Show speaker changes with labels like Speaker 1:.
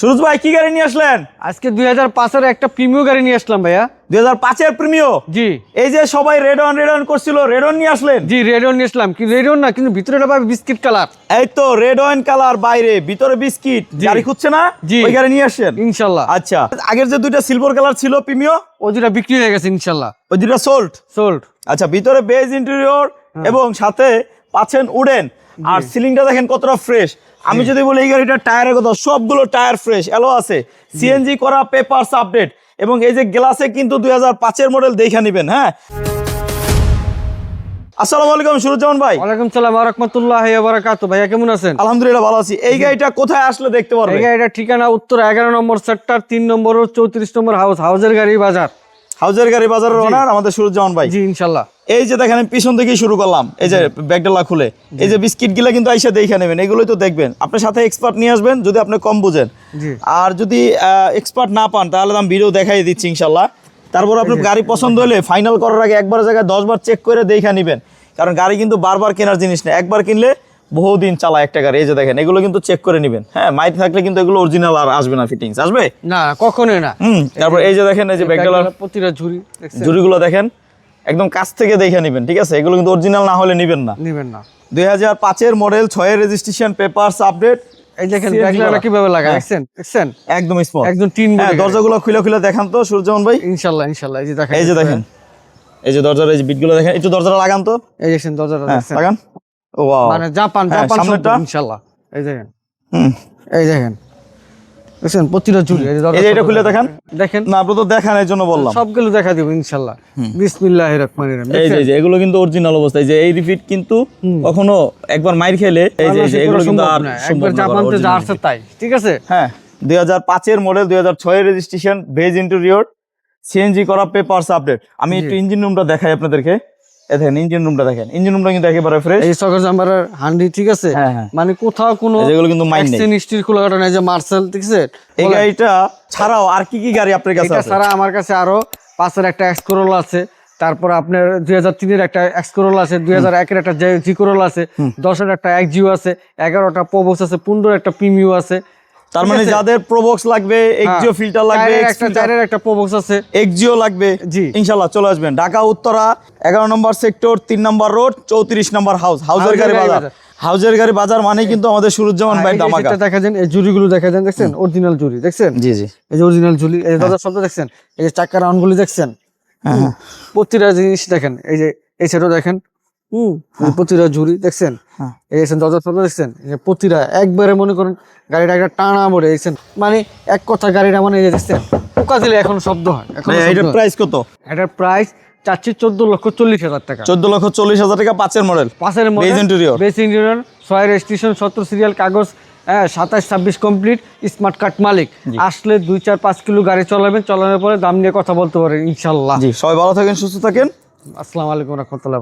Speaker 1: সুরজ ভাই কি গাড়ি নিয়ে আসলেন?
Speaker 2: আজকে দুই হাজার পাঁচের একটা প্রিমিয় গাড়ি নিয়ে আসলাম ভাইয়া।
Speaker 1: দুই হাজার পাঁচের প্রিমিও?
Speaker 2: জি।
Speaker 1: এই যে সবাই রেড অন রেড অন করছিল রেড অন নিয়ে আসলেন?
Speaker 2: জি রেডিও নিয়ে আসলাম। কি রেডিও না কিন্তু ভিতরে পাবে বিস্কিট কালার।
Speaker 1: এই তো রেড ওয়াইন কালার বাইরে ভিতরে বিস্কিট। গাড়ি খুঁজছে না?
Speaker 2: জি।
Speaker 1: ওই গাড়ি নিয়ে আসছেন
Speaker 2: ইনশাল্লাহ।
Speaker 1: আচ্ছা আগের যে দুইটা সিলভার কালার ছিল প্রিমিও?
Speaker 2: ও দুটা বিক্রি হয়ে গেছে ইনশাল্লাহ।
Speaker 1: ওই দুইটা সোল্ড
Speaker 2: সোল্ড
Speaker 1: আচ্ছা ভিতরে বেজ ইন্টেরিয়র
Speaker 2: হ্যাঁ।
Speaker 1: এবং সাথে পাচ্ছেন উডেন আর সিলিংটা দেখেন কতটা ফ্রেশ আমি যদি বলি এই গাড়িটার টায়ারের কথা সবগুলো টায়ার ফ্রেশ এলো আছে। সিএনজি করা পেপারস আপডেট এবং এই যে গ্লাসে কিন্তু দুই হাজার পাঁচের মডেল দেখে নেবেন হ্যাঁ? আসসালামু আলাইকুম সুরুজ্জামান ভাই।
Speaker 2: ওয়ালাইকুম সালাম রহমতুল্লাহ বারাকাতু ভাইয়া কেমন আছেন?
Speaker 1: আলহামদুলিল্লাহ ভালো আছি। এই গাড়িটা কোথায় আসলে দেখতে
Speaker 2: এই
Speaker 1: পারবেন
Speaker 2: গাড়িটা ঠিকানা উত্তর এগারো নম্বর সেক্টর তিন নম্বর ও চৌত্রিশ নম্বর হাউস হাউসের গাড়ি বাজার।
Speaker 1: হাউজের গাড়ি বাজারের ওনার আমাদের সুরুজ্জামান ভাই।
Speaker 2: জি ইনশাল্লাহ।
Speaker 1: এই যে দেখেন পিছন থেকেই শুরু করলাম এই যে ব্যাগডালা খুলে। এই যে বিস্কিটগুলা কিন্তু আইসা দেখে নেবেন এগুলোই তো দেখবেন। আপনার সাথে এক্সপার্ট নিয়ে আসবেন যদি আপনি কম বুঝেন। আর যদি এক্সপার্ট না পান তাহলে আমি ভিডিও দেখাই দিচ্ছি ইনশাল্লাহ। তারপর আপনার গাড়ি পছন্দ হলে ফাইনাল করার আগে একবার জায়গায় দশবার চেক করে দেখে নেবেন। কারণ গাড়ি কিন্তু বারবার কেনার জিনিস না একবার কিনলে বহুদিন চালায় একটা গাড়ি এই যে দেখেন এগুলো কিন্তু চেক করে নেবেন। হ্যাঁ মাইট থাকলে কিন্তু এগুলো অরিজিনাল আর আসবে না ফিটিংস আসবে?
Speaker 2: না কখনোই না।
Speaker 1: হুম তারপর এই যে দেখেন এই যে ব্যাগডালার
Speaker 2: প্রতিটা ঝুড়ি?
Speaker 1: জুড়িগুলো দেখেন একদম কাছ থেকে দেখে নেবেন ঠিক আছে? এগুলো কিন্তু অরিজিনাল না হলে নেবেন না।
Speaker 2: নিবেন না।
Speaker 1: দুই হাজার পাঁচের মডেল ছয়ের রেজিস্ট্রেশন পেপারস আপডেট
Speaker 2: এই দেখেন কীভাবে লাগা
Speaker 1: হ্যাঁ।
Speaker 2: দেখছেন? দেখছেন?
Speaker 1: একদম স্পট
Speaker 2: একদম টিন
Speaker 1: হ্যাঁ দরজাগুলো খুলে খুলে দেখান তো সূর্যমন ভাই।
Speaker 2: ইনশাল্লাহ ইনশাল্লাহ এই যে দেখেন।
Speaker 1: এই যে দেখেন এই যে দরজার এই যে বিটগুলো দেখেন একটু দরজাটা লাগান তো।
Speaker 2: এই দেখছেন দরজাটা
Speaker 1: হ্যাঁ লাগান।
Speaker 2: মানে জাপান
Speaker 1: হ্যাঁ,
Speaker 2: জাপান ইনশাল্লাহ। এই দেখেন। এই দেখেন। দেখছেন প্রতিটা চুরি
Speaker 1: এটা খুলে দেখান।
Speaker 2: দেখেন?
Speaker 1: না তো দেখান এর জন্য বললাম।
Speaker 2: সবগুলো দেখা দিব ইনশাল্লাহ। বিসমিল্লাহির রহমানির রহিম।
Speaker 1: এই যে এগুলো কিন্তু অরিজিনাল অবস্থায় যে এই রিফিট কিন্তু কখনো একবার মাইর খেলে এই যে এগুলো কিন্তু আর
Speaker 2: একবার
Speaker 1: না
Speaker 2: জাপান তো যা আছে তাই ঠিক আছে?
Speaker 1: হ্যাঁ দুই হাজার পাঁচের মডেল দুই হাজার ছয়ের রেজিস্ট্রেশন ভেজ ইন্টেরিয়র সিএনজি করা পেপারস আপডেট আমি একটু ইঞ্জিন রুমটা দেখাই আপনাদেরকে। এ দেখেন ইঞ্জিন রুমটা দেখেন। ইঞ্জিন রুমটা কিন্তু একেবারে ফ্রেশ
Speaker 2: এই সকর জাম্বারের হান্ডি ঠিক আছে?
Speaker 1: হ্যাঁ, হ্যাঁ।
Speaker 2: মানে কোথাও কোনো
Speaker 1: যেগুলো কিন্তু মাইন নেই।
Speaker 2: স্টিল খোলা কাটা নাই যে মার্সেল ঠিক আছে?
Speaker 1: এই গাড়িটা ছাড়াও আর কি কি গাড়ি আপনার কাছে আছে?
Speaker 2: ছাড়া আমার কাছে আরও পাঁচের একটা এক্সকোরোল আছে তারপর আপনার দুই হাজার তিনের একটা এক্সকোরোল আছে দুই হাজার একের একটা জিকোরোল আছে দশের একটা এক্সিও আছে এগারোটা প্রবোস আছে পনেরো একটা প্রিমিও আছে
Speaker 1: তার মানে যাদের প্রোবক্স লাগবে এক্সিও ফিল্টার লাগবে
Speaker 2: চারের একটা প্রবোক্স আছে।
Speaker 1: এক্সিও লাগবে।
Speaker 2: জি।
Speaker 1: ইনশাল্লাহ চলে আসবেন। ঢাকা উত্তরা এগারো নম্বর সেক্টর তিন নম্বর রোড চৌত্রিশ নম্বর হাউস হাউসের
Speaker 2: হাউজের
Speaker 1: গাড়ি বাজার। হাউসের গাড়ি বাজার মানেই কিন্তু আমাদের সুরুজ্জামান ভাই দামাকা
Speaker 2: দেখা যান এই জুড়িগুলো দেখা যান দেখছেন অরিজিনাল জুড়ি দেখছেন?
Speaker 1: জি জি।
Speaker 2: এই যে অরিজিনাল ঝুলি এই যে দরজার শব্দ দেখছেন? এই যে চাক্কা রাউন্ড গুলি দেখছেন?
Speaker 1: হ্যাঁ,
Speaker 2: প্রতিটা জিনিস দেখেন। এই যে এই সাইডও দেখেন। হুম। প্রতিটা ঝুড়ি দেখছেন?
Speaker 1: হ্যাঁ।
Speaker 2: দেখছেন? প্রতিটা একবারে মনে করেন গাড়িটা একটা টানা পড়ে দেখছেন? মানে এক কথা গাড়িটা মানে দেখছেন? পোকা দিলে এখন শব্দ হয় এখন
Speaker 1: এটার প্রাইস কত?
Speaker 2: এটার প্রাইস চাচ্ছি চোদ্দ লক্ষ চল্লিশ হাজার টাকা।
Speaker 1: চোদ্দ লক্ষ চল্লিশ হাজার টাকা পাঁচের মডেল
Speaker 2: পাশের
Speaker 1: Base interior।
Speaker 2: বেস ইন্টেরিয়র ছয় রেজিস্ট্রেশন সত্তর সিরিয়াল কাগজ হ্যাঁ সাতাশ ছাব্বিশ কমপ্লিট স্মার্ট কার্ড মালিক। আসলে দুই চার পাঁচ কিলো গাড়ি চালাবেন চালানোর পরে দাম নিয়ে কথা বলতে পারেন ইনশাল্লাহ।
Speaker 1: জি সবাই ভালো থাকেন সুস্থ থাকেন।
Speaker 2: আসসালামু আলাইকুম রহমতুল্লাহ